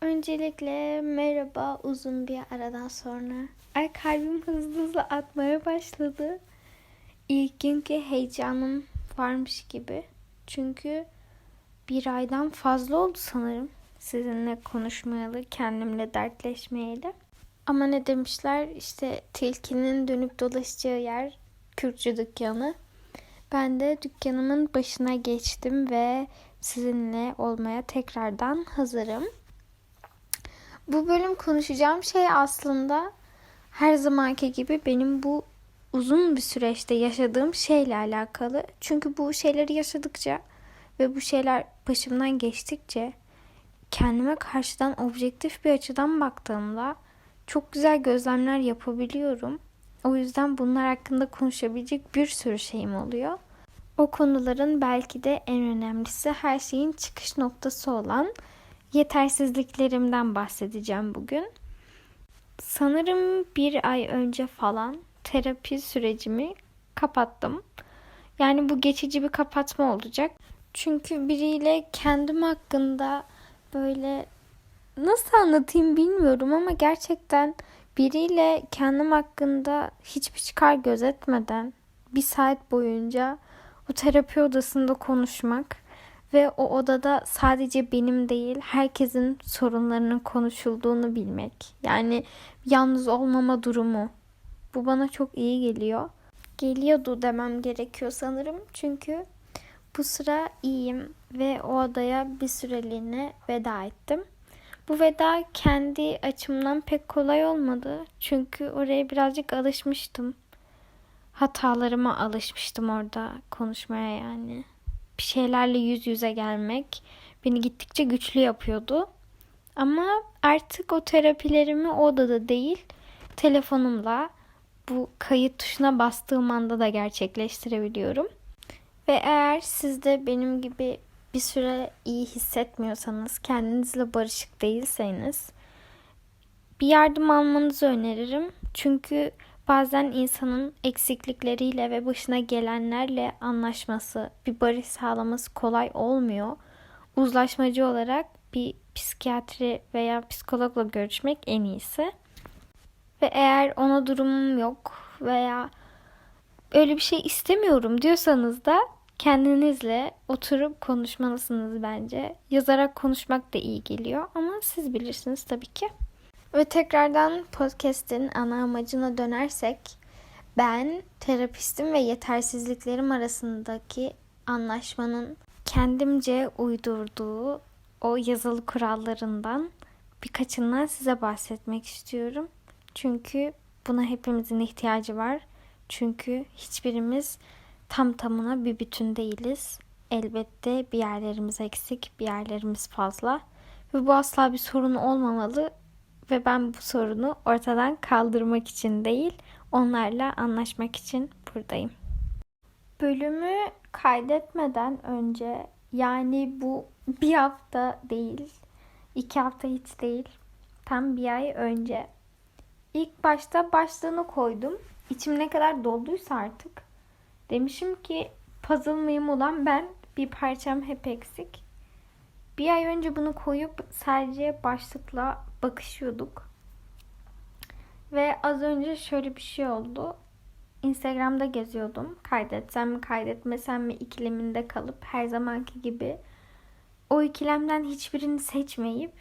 Öncelikle merhaba uzun bir aradan sonra. Ay kalbim hızlı hızlı atmaya başladı. İlk günkü heyecanım varmış gibi. Çünkü bir aydan fazla oldu sanırım sizinle konuşmayalı, kendimle dertleşmeyeli. Ama ne demişler işte tilkinin dönüp dolaşacağı yer Kürtçü dükkanı. Ben de dükkanımın başına geçtim ve sizinle olmaya tekrardan hazırım. Bu bölüm konuşacağım şey aslında her zamanki gibi benim bu uzun bir süreçte yaşadığım şeyle alakalı. Çünkü bu şeyleri yaşadıkça ve bu şeyler başımdan geçtikçe kendime karşıdan objektif bir açıdan baktığımda çok güzel gözlemler yapabiliyorum. O yüzden bunlar hakkında konuşabilecek bir sürü şeyim oluyor. O konuların belki de en önemlisi her şeyin çıkış noktası olan yetersizliklerimden bahsedeceğim bugün. Sanırım bir ay önce falan terapi sürecimi kapattım. Yani bu geçici bir kapatma olacak. Çünkü biriyle kendim hakkında böyle nasıl anlatayım bilmiyorum ama gerçekten biriyle kendim hakkında hiçbir çıkar gözetmeden bir saat boyunca o terapi odasında konuşmak ve o odada sadece benim değil herkesin sorunlarının konuşulduğunu bilmek. Yani yalnız olmama durumu. Bu bana çok iyi geliyor. Geliyordu demem gerekiyor sanırım. Çünkü bu sıra iyiyim ve o odaya bir süreliğine veda ettim. Bu veda kendi açımdan pek kolay olmadı. Çünkü oraya birazcık alışmıştım. Hatalarıma alışmıştım orada konuşmaya yani. Bir şeylerle yüz yüze gelmek beni gittikçe güçlü yapıyordu. Ama artık o terapilerimi odada değil, telefonumla bu kayıt tuşuna bastığım anda da gerçekleştirebiliyorum. Ve eğer siz de benim gibi bir süre iyi hissetmiyorsanız, kendinizle barışık değilseniz bir yardım almanızı öneririm. Çünkü bazen insanın eksiklikleriyle ve başına gelenlerle anlaşması, bir barış sağlaması kolay olmuyor. Uzlaşmacı olarak bir psikiyatri veya psikologla görüşmek en iyisi. Ve eğer ona durumum yok veya öyle bir şey istemiyorum diyorsanız da kendinizle oturup konuşmalısınız bence. Yazarak konuşmak da iyi geliyor ama siz bilirsiniz tabii ki. Ve tekrardan podcast'in ana amacına dönersek ben terapistim ve yetersizliklerim arasındaki anlaşmanın kendimce uydurduğu o yazılı kurallarından birkaçından size bahsetmek istiyorum. Çünkü buna hepimizin ihtiyacı var. Çünkü hiçbirimiz tam tamına bir bütün değiliz. Elbette bir yerlerimiz eksik, bir yerlerimiz fazla. Ve bu asla bir sorun olmamalı. Ve ben bu sorunu ortadan kaldırmak için değil, onlarla anlaşmak için buradayım. Bölümü kaydetmeden önce yani bu bir hafta değil, iki hafta hiç değil, tam bir ay önce ilk başta başlığını koydum. İçim ne kadar dolduysa artık demişim ki puzzle mıyım olan ben bir parçam hep eksik. Bir ay önce bunu koyup sadece başlıkla bakışıyorduk. Ve az önce şöyle bir şey oldu. Instagram'da geziyordum. Kaydetsem mi kaydetmesem mi ikileminde kalıp her zamanki gibi o ikilemden hiçbirini seçmeyip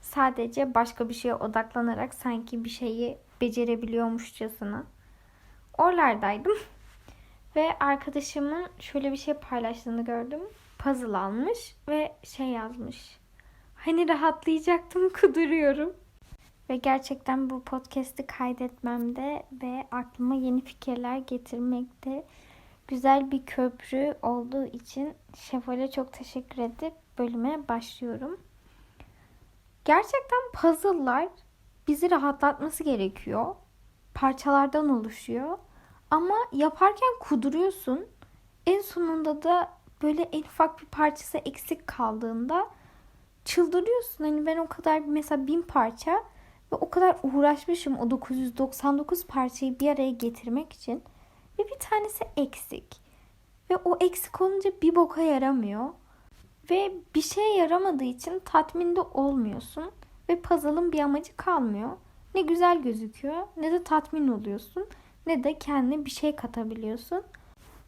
sadece başka bir şeye odaklanarak sanki bir şeyi becerebiliyormuşçasına oralardaydım. Ve arkadaşımın şöyle bir şey paylaştığını gördüm. Puzzle almış ve şey yazmış. Hani rahatlayacaktım kuduruyorum. Ve gerçekten bu podcast'i kaydetmemde ve aklıma yeni fikirler getirmekte güzel bir köprü olduğu için Şevval'e çok teşekkür edip bölüme başlıyorum. Gerçekten puzzle'lar bizi rahatlatması gerekiyor. Parçalardan oluşuyor. Ama yaparken kuduruyorsun. En sonunda da böyle en ufak bir parçası eksik kaldığında çıldırıyorsun. Hani ben o kadar mesela bin parça ve o kadar uğraşmışım o 999 parçayı bir araya getirmek için. Ve bir tanesi eksik. Ve o eksik olunca bir boka yaramıyor. Ve bir şeye yaramadığı için tatminde olmuyorsun. ve puzzle'ın bir amacı kalmıyor. Ne güzel gözüküyor ne de tatmin oluyorsun ne de kendine bir şey katabiliyorsun.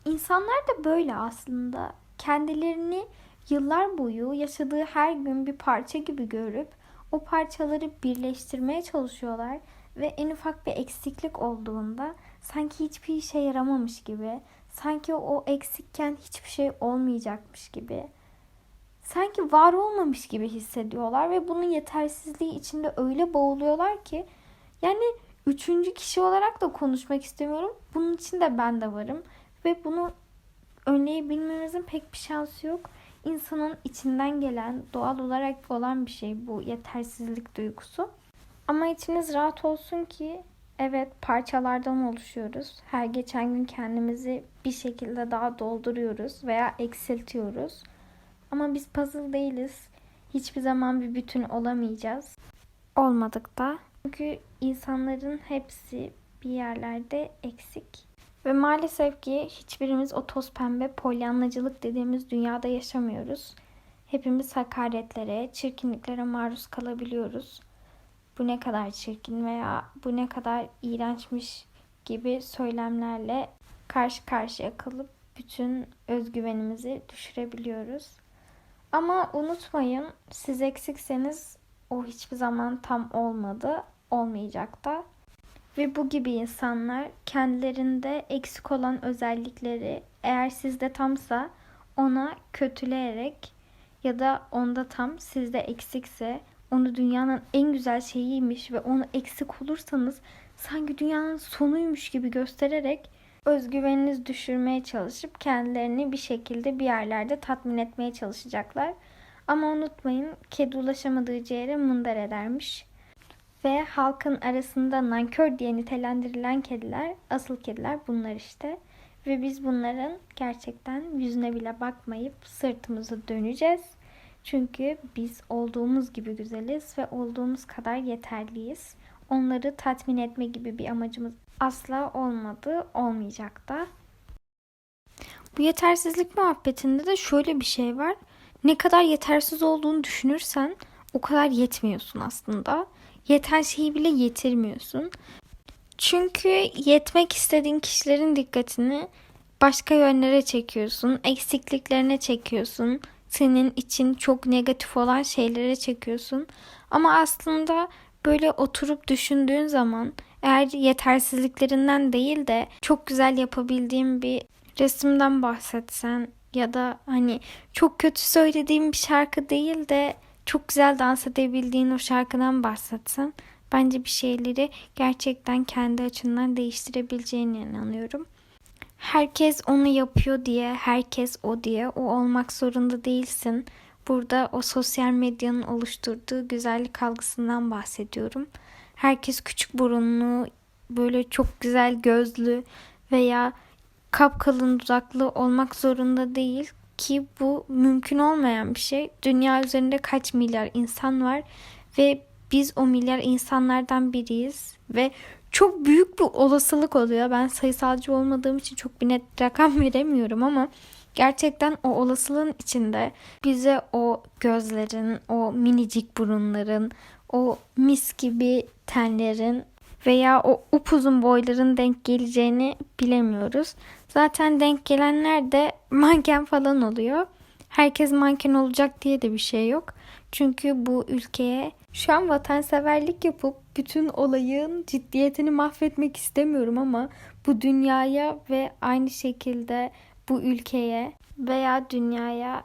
İnsanlar da böyle aslında. Kendilerini yıllar boyu yaşadığı her gün bir parça gibi görüp o parçaları birleştirmeye çalışıyorlar ve en ufak bir eksiklik olduğunda sanki hiçbir işe yaramamış gibi, sanki o eksikken hiçbir şey olmayacakmış gibi, sanki var olmamış gibi hissediyorlar ve bunun yetersizliği içinde öyle boğuluyorlar ki yani üçüncü kişi olarak da konuşmak istemiyorum. Bunun için de ben de varım ve bunu önleyebilmemizin pek bir şansı yok. İnsanın içinden gelen, doğal olarak olan bir şey bu yetersizlik duygusu. Ama içiniz rahat olsun ki evet parçalardan oluşuyoruz. Her geçen gün kendimizi bir şekilde daha dolduruyoruz veya eksiltiyoruz. Ama biz puzzle değiliz. Hiçbir zaman bir bütün olamayacağız. Olmadık da. Çünkü insanların hepsi bir yerlerde eksik. Ve maalesef ki hiçbirimiz o toz pembe polyanlacılık dediğimiz dünyada yaşamıyoruz. Hepimiz hakaretlere, çirkinliklere maruz kalabiliyoruz. Bu ne kadar çirkin veya bu ne kadar iğrençmiş gibi söylemlerle karşı karşıya kalıp bütün özgüvenimizi düşürebiliyoruz. Ama unutmayın siz eksikseniz o hiçbir zaman tam olmadı, olmayacak da. Ve bu gibi insanlar kendilerinde eksik olan özellikleri eğer sizde tamsa ona kötüleyerek ya da onda tam sizde eksikse onu dünyanın en güzel şeyiymiş ve onu eksik olursanız sanki dünyanın sonuymuş gibi göstererek özgüveniniz düşürmeye çalışıp kendilerini bir şekilde bir yerlerde tatmin etmeye çalışacaklar. Ama unutmayın kedi ulaşamadığı yere mındar edermiş. Ve halkın arasında nankör diye nitelendirilen kediler, asıl kediler bunlar işte. Ve biz bunların gerçekten yüzüne bile bakmayıp sırtımızı döneceğiz. Çünkü biz olduğumuz gibi güzeliz ve olduğumuz kadar yeterliyiz. Onları tatmin etme gibi bir amacımız asla olmadı, olmayacak da. Bu yetersizlik muhabbetinde de şöyle bir şey var. Ne kadar yetersiz olduğunu düşünürsen o kadar yetmiyorsun aslında. Yeten şeyi bile yetirmiyorsun. Çünkü yetmek istediğin kişilerin dikkatini başka yönlere çekiyorsun, eksikliklerine çekiyorsun, senin için çok negatif olan şeylere çekiyorsun. Ama aslında böyle oturup düşündüğün zaman eğer yetersizliklerinden değil de çok güzel yapabildiğin bir resimden bahsetsen ya da hani çok kötü söylediğin bir şarkı değil de çok güzel dans edebildiğin o şarkıdan bahsetsen bence bir şeyleri gerçekten kendi açından değiştirebileceğine inanıyorum. Herkes onu yapıyor diye, herkes o diye o olmak zorunda değilsin. Burada o sosyal medyanın oluşturduğu güzellik algısından bahsediyorum. Herkes küçük burunlu, böyle çok güzel gözlü veya kapkalın dudaklı olmak zorunda değil ki bu mümkün olmayan bir şey. Dünya üzerinde kaç milyar insan var ve biz o milyar insanlardan biriyiz ve çok büyük bir olasılık oluyor. Ben sayısalcı olmadığım için çok bir net rakam veremiyorum ama gerçekten o olasılığın içinde bize o gözlerin, o minicik burunların, o mis gibi tenlerin veya o upuzun boyların denk geleceğini bilemiyoruz. Zaten denk gelenler de manken falan oluyor. Herkes manken olacak diye de bir şey yok. Çünkü bu ülkeye şu an vatanseverlik yapıp bütün olayın ciddiyetini mahvetmek istemiyorum ama bu dünyaya ve aynı şekilde bu ülkeye veya dünyaya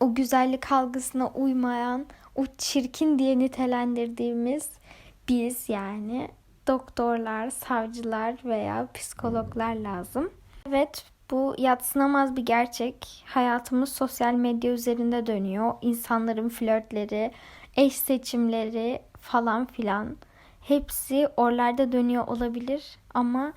o güzellik algısına uymayan, o çirkin diye nitelendirdiğimiz biz yani doktorlar, savcılar veya psikologlar lazım. Evet, bu yatsınamaz bir gerçek. Hayatımız sosyal medya üzerinde dönüyor. İnsanların flörtleri, eş seçimleri falan filan hepsi oralarda dönüyor olabilir ama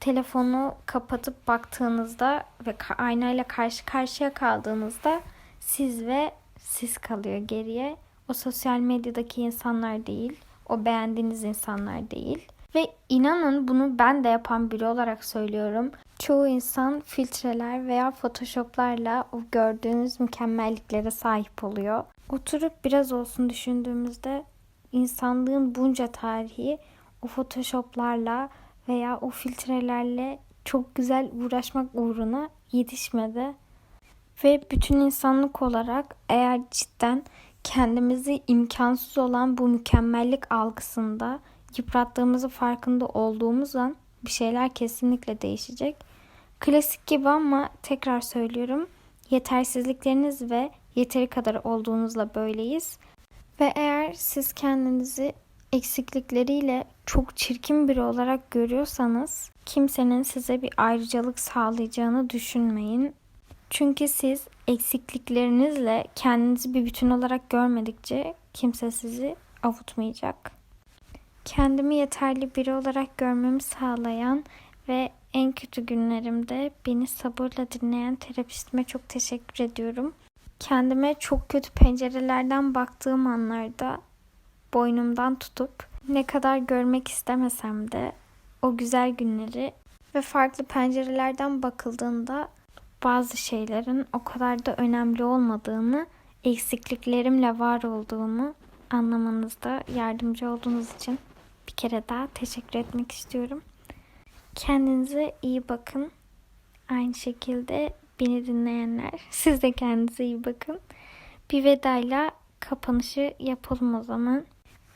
telefonu kapatıp baktığınızda ve aynayla karşı karşıya kaldığınızda siz ve siz kalıyor geriye. O sosyal medyadaki insanlar değil, o beğendiğiniz insanlar değil. Ve inanın bunu ben de yapan biri olarak söylüyorum. Çoğu insan filtreler veya photoshoplarla o gördüğünüz mükemmelliklere sahip oluyor. Oturup biraz olsun düşündüğümüzde insanlığın bunca tarihi o photoshoplarla veya o filtrelerle çok güzel uğraşmak uğruna yetişmedi. Ve bütün insanlık olarak eğer cidden kendimizi imkansız olan bu mükemmellik algısında yıprattığımızı farkında olduğumuz an bir şeyler kesinlikle değişecek. Klasik gibi ama tekrar söylüyorum. Yetersizlikleriniz ve yeteri kadar olduğunuzla böyleyiz. Ve eğer siz kendinizi eksiklikleriyle çok çirkin biri olarak görüyorsanız kimsenin size bir ayrıcalık sağlayacağını düşünmeyin. Çünkü siz eksikliklerinizle kendinizi bir bütün olarak görmedikçe kimse sizi avutmayacak. Kendimi yeterli biri olarak görmemi sağlayan ve en kötü günlerimde beni sabırla dinleyen terapistime çok teşekkür ediyorum. Kendime çok kötü pencerelerden baktığım anlarda boynumdan tutup ne kadar görmek istemesem de o güzel günleri ve farklı pencerelerden bakıldığında bazı şeylerin o kadar da önemli olmadığını, eksikliklerimle var olduğumu anlamanızda yardımcı olduğunuz için bir kere daha teşekkür etmek istiyorum. Kendinize iyi bakın. Aynı şekilde beni dinleyenler siz de kendinize iyi bakın. Bir vedayla kapanışı yapalım o zaman.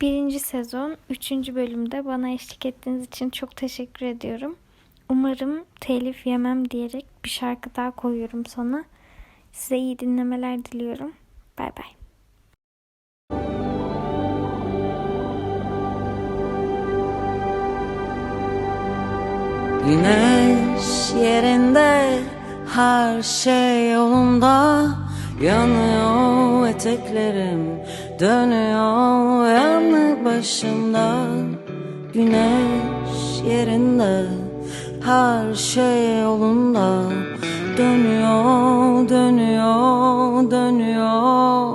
Birinci sezon, üçüncü bölümde bana eşlik ettiğiniz için çok teşekkür ediyorum. Umarım telif yemem diyerek bir şarkı daha koyuyorum sona. Size iyi dinlemeler diliyorum. Bay bay. Güneş yerinde her şey yolunda. Yanıyor eteklerim dönüyor yanı başımda Güneş yerinde her şey yolunda. Dönüyor dönüyor dönüyor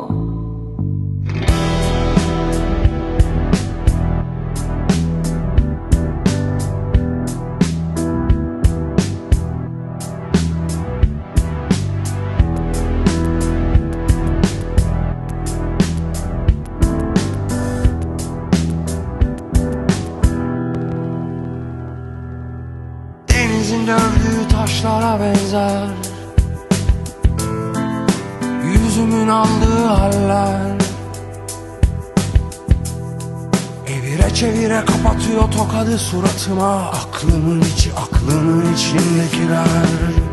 benzer. Yüzümün aldığı haller. Evire çevire kapatıyor tokadı suratıma. Aklımın içi aklımın içindekiler